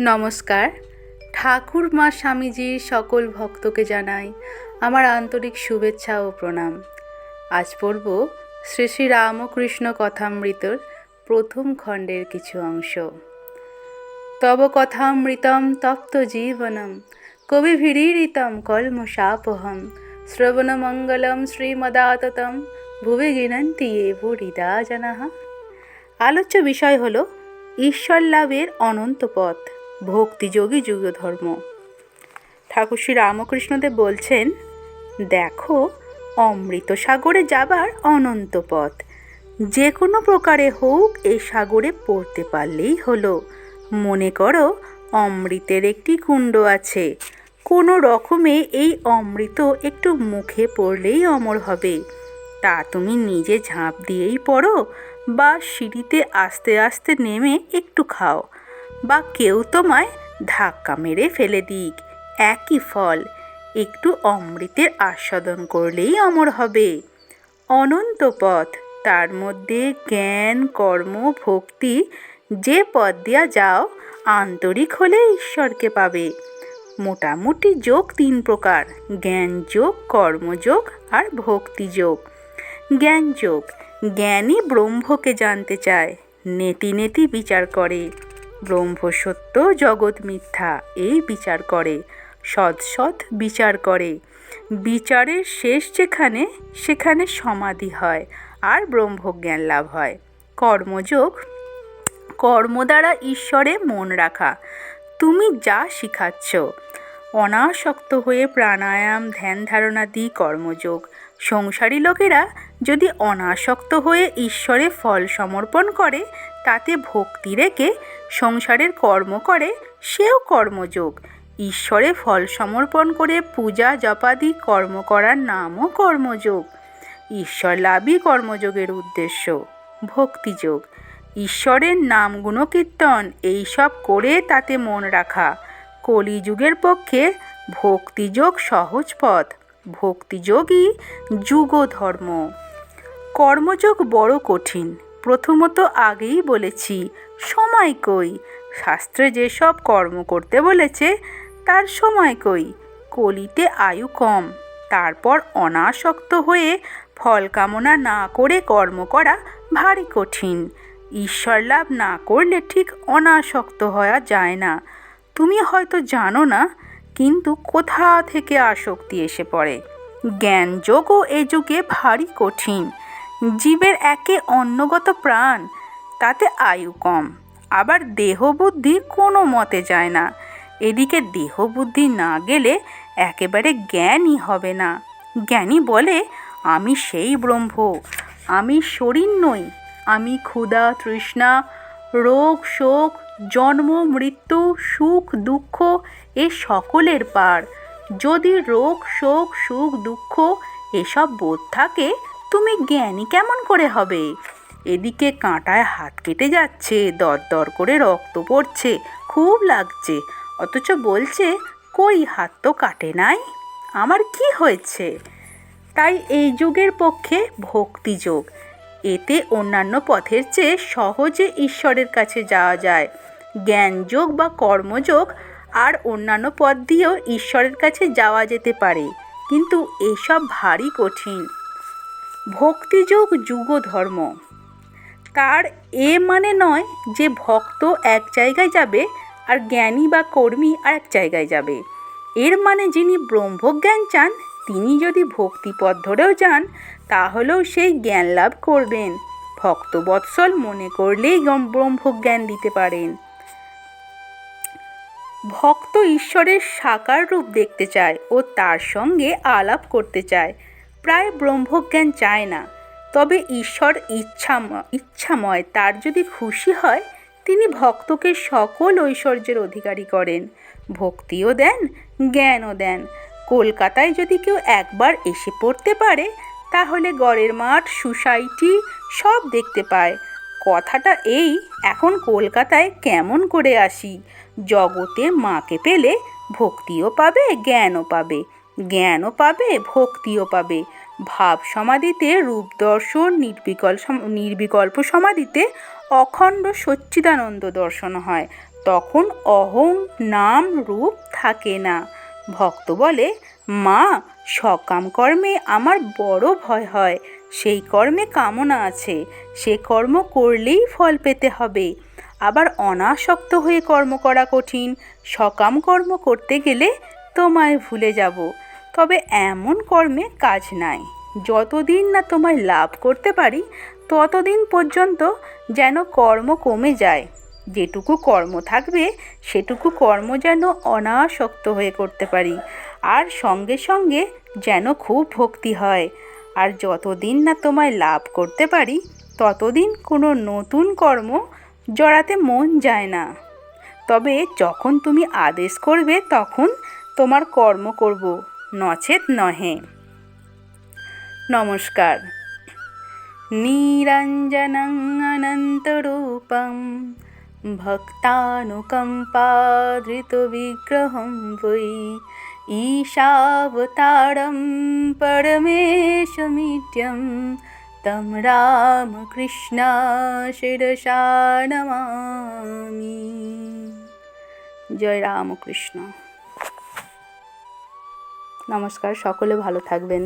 নমস্কার। ঠাকুর মা স্বামীজির সকল ভক্তকে জানাই আমার আন্তরিক শুভেচ্ছা ও প্রণাম। আজ পড়ব শ্রী শ্রী রামকৃষ্ণ কথামৃতর প্রথম খণ্ডের কিছু অংশ। তব কথামৃতম তপ্ত জীবনম, কবি ভিড়ীরিতম কলমশাপহম, শ্রবণমঙ্গলম শ্রীমদাততম, ভুবে গিনন্তি এ হৃদা জানাহা। আলোচ্য বিষয় হল ঈশ্বর লাভের অনন্ত পথ। ভক্তিযোগী যুগ ধর্ম ঠাকুর শ্রী রামকৃষ্ণদেব বলছেন, দেখো, অমৃত সাগরে যাবার অনন্ত পথ। যে কোনো প্রকারে হোক এই সাগরে পড়তে পারলেই হলো। মনে করো, অমৃতের একটি কুণ্ড আছে। কোনো রকমে এই অমৃত একটু মুখে পড়লেই অমর হবে। তা তুমি নিজে ঝাঁপ দিয়েই পড়ো বা সিঁড়িতে আস্তে আস্তে নেমে একটু খাও। বা কেউ তোমায় ধাক্কা মেরে ফেলে দিক। একই ফল। একটু অমৃতের আস্বাদন করলেই অমর হবে। অনন্ত পথ। তার মধ্যে জ্ঞান, কর্ম, ভক্তি, যে পথ দিয়া যাও, আন্তরিক হলে ঈশ্বরকে পাবে। মোটামুটি যোগ তিন প্রকার। জ্ঞান যোগ কর্মযোগ আর ভক্তি যোগ। জ্ঞান যোগ। জ্ঞানী ব্রহ্মকে জানতে চায়। নেতি নেতি বিচার করে। ব্রহ্ম সত্য জগৎ মিথ্যা, এই বিচার করে। সৎ সৎ বিচার করে। বিচারের শেষ যেখানে, সেখানে সমাধি হয় আর ব্রহ্মজ্ঞান লাভ হয়। কর্মযোগ, কর্ম দ্বারা ঈশ্বরে মন রাখা। তুমি যা শিখাচ্ছ। অনাসক্ত হয়ে প্রাণায়াম, ধ্যান ধারণা দিই কর্মযোগ। সংসারী লোকেরা যদি অনাসক্ত হয়ে ঈশ্বরে ফল সমর্পণ করে, তাতে ভক্তি রেখে সংসারের কর্ম করে, সেও কর্মযোগ। ঈশ্বরে ফল সমর্পণ করে পূজা জপাদি কর্ম করার নামও কর্মযোগ। ঈশ্বর লাভই কর্মযোগের উদ্দেশ্য, ভক্তিযোগ। ঈশ্বরের নাম গুণকীর্তন এইসব করে তাতে মন রাখা। কলিযুগের পক্ষে ভক্তিযোগ সহজ পথ, ভক্তিযোগই যুগ ধর্ম কর্মযোগ বড় কঠিন প্রথমত আগেই বলেছি, সময় কই? শাস্ত্রে যেসব কর্ম করতে বলেছে, তার সময় কই? কলিতে আয়ু কম, তারপর অনাসক্ত হয়ে ফল কামনা না করে কর্ম করা ভারী কঠিন। ঈশ্বর লাভ না করলে ঠিক অনাসক্ত হওয়া যায় না। তুমি হয়তো জানো না, কিন্তু কোথা থেকে আসক্তি এসে পড়ে? জ্ঞানযোগও এ যুগে ভারী কঠিন। জীবের একে অন্নগত প্রাণ, তাতে আয়ু কম। আবার দেহ বুদ্ধি কোনো মতে যায় না। এদিকে দেহ বুদ্ধি না গেলে একেবারে জ্ঞানই হবে না। জ্ঞানী বলে, আমি সেই ব্রহ্ম, আমি শরীর নই, আমি ক্ষুধা, তৃষ্ণা, রোগ, শোক, জন্ম, মৃত্যু, সুখ, দুঃখ, এ সকলের পার। যদি রোগ, শোক, সুখ, দুঃখ এসব বোধ থাকে তুমি জ্ঞানী কেমন করে হবে? এদিকে কাঁটায় হাত কেটে যাচ্ছে, দর দর করে রক্ত পড়ছে, খুব লাগছে। অথচ বলছে, কই হাত তো কাটে নাই? আমার কি হয়েছে? তাই এই যুগের পক্ষে ভক্তিযোগ এতে অন্যান্য পথের চেয়ে সহজে ঈশ্বরের কাছে যাওয়া যায়। জ্ঞানযোগ বা কর্মযোগ আর অন্যান্য পথ দিয়েও ঈশ্বরের কাছে যাওয়া যেতে পারে। কিন্তু এসব ভারী কঠিন। ভক্তিযোগ যুগ ধর্ম তার এ মানে নয় যে ভক্ত এক জায়গায় যাবে আর জ্ঞানী বা কর্মী আর এক জায়গায় যাবে। এর মানে যিনি ব্রহ্মজ্ঞান চান, তিনি যদি ভক্তিপথ ধরেও যান, তাহলেও সেই জ্ঞান লাভ করবেন। ভক্তবৎসল মনে করলেই ব্রহ্মজ্ঞান দিতে পারেন। ভক্ত ঈশ্বরের সাকার রূপ দেখতে চায় ও তার সঙ্গে আলাপ করতে চায়। প্রায় ব্রহ্মজ্ঞান চায় না। তবে ঈশ্বর ইচ্ছা ইচ্ছাময়, তার যদি খুশি হয়, তিনি ভক্তকে সকল ঐশ্বর্যের অধিকারী করেন। ভক্তিও দেন, জ্ঞানও দেন। কলকাতায় যদি কেউ একবার এসে পড়তে পারে, তাহলে গড়ের মাঠ, সোসাইটি সব দেখতে পায়। কথাটা এই, এখন কলকাতায় কেমন করে আসি? জগতে মাকে পেলে ভক্তিও পাবে, জ্ঞানও পাবে। জ্ঞানও পাবে, ভক্তিও পাবে। ভাব সমাধিতে, রূপ দর্শন, নির্বিকল নির্বিকল্প সমাধিতে অখণ্ড সচ্চিদানন্দ দর্শন হয়। তখন অহং নাম রূপ থাকে না। ভক্ত বলে, মা, সকাম কর্মে আমার বড় ভয় হয়। সেই কর্মে কামনা আছে। সে কর্ম করলেই ফল পেতে হবে। আবার অনাসক্ত হয়ে কর্ম করা কঠিন। সকাম কর্ম করতে গেলে তোমায় ভুলে যাব। তবে এমন কর্মে কাজ নাই। যতদিন না তোমায় লাভ করতে পারি, ততদিন পর্যন্ত যেন কর্ম কমে যায়। যেটুকু কর্ম থাকবে, সেটুকু কর্ম যেন অনাসক্ত হয়ে করতে পারি। আর সঙ্গে সঙ্গে যেন খুব ভক্তি হয়। আর যতদিন না তোমায় লাভ করতে পারি, ততদিন কোনো নতুন কর্ম জড়াতে মন যায় না। তবে যখন তুমি আদেশ করবে, তখন তোমার কর্ম করব। নচেত নহে নমস্কার নিরঞ্জনং অনন্তরূপম ভক্তানুকম্পাধৃতবিগ্রহं वै ईशावतारं परमेशमीड्यं तं রামকৃষ্ণ শিরসা নমামি জয় রামকৃষ্ণ নমস্কার সকলে ভালো থাকবেন।